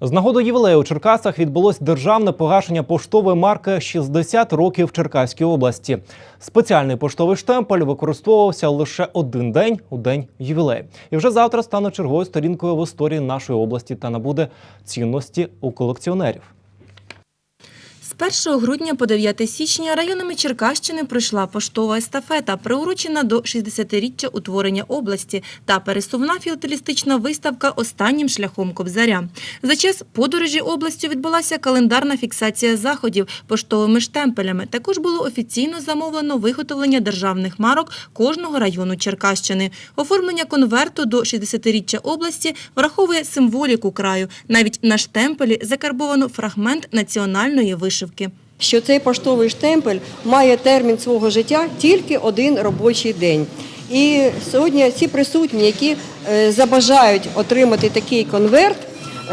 З нагоди ювілею у Черкасах відбулось державне погашення поштової марки «60 років Черкаській області. Спеціальний поштовий штемпель використовувався лише один день у день ювілею. І вже завтра стане черговою сторінкою в історії нашої області та набуде цінності у колекціонерів. З 1 грудня по 9 січня районами Черкащини пройшла поштова естафета, приурочена до 60-річчя утворення області та пересувна філателістична виставка «Останнім шляхом Кобзаря». За час подорожі областю відбулася календарна фіксація заходів поштовими штемпелями. Також було офіційно замовлено виготовлення державних марок кожного району Черкащини. Оформлення конверту до 60-річчя області враховує символіку краю. Навіть на штемпелі закарбовано фрагмент національної вишивки. Що цей поштовий штемпель має термін свого життя тільки один робочий день. І сьогодні всі присутні, які е, забажають отримати такий конверт,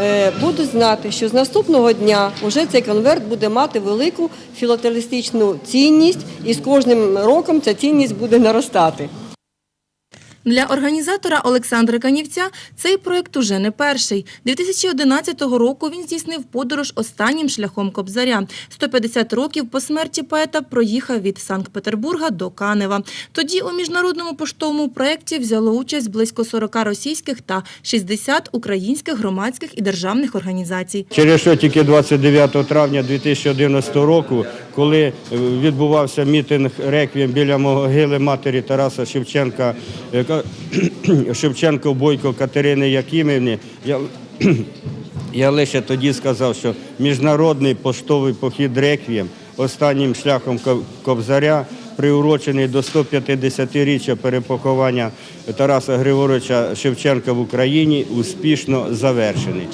е, будуть знати, що з наступного дня вже цей конверт буде мати велику філателістичну цінність, і з кожним роком ця цінність буде наростати. Для організатора Олександра Канівця цей проект уже не перший. 2011 року він здійснив подорож останнім шляхом Кобзаря. 150 років по смерті поета проїхав від Санкт-Петербурга до Канева. Тоді у міжнародному поштовому проєкті взяло участь близько 40 російських та 60 українських громадських і державних організацій. Через що тільки 29 травня 2011 року, коли е, відбувався мітинг реквієм біля могили матері Тараса Шевченка, яка Шевченко Бойко Катерини Якимівни, я, я лише тоді сказав, що міжнародний поштовий похід реквієм останнім шляхом Кобзаря, приурочений до 150-річчя перепоховання Тараса Григоровича Шевченка в Україні, успішно завершений.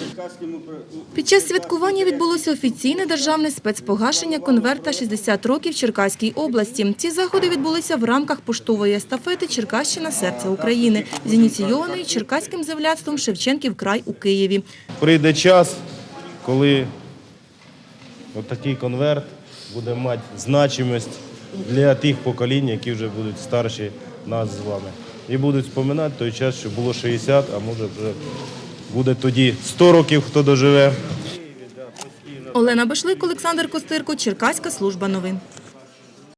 Під час святкування відбулося офіційне державне спецпогашення конверта 60 років Черкаській області. Ці заходи відбулися в рамках поштової естафети Черкащина серце України, зініційованої Черкаським земляцтвом Шевченків край у Києві. Прийде час, коли такий конверт буде мати значимість для тих поколінь, які вже будуть старші нас з вами. І будуть споминати той час, що було 60, а може вже буде тоді 100 років, хто доживе. Олена Башлик, Олександр Костирко, Черкаська служба новин.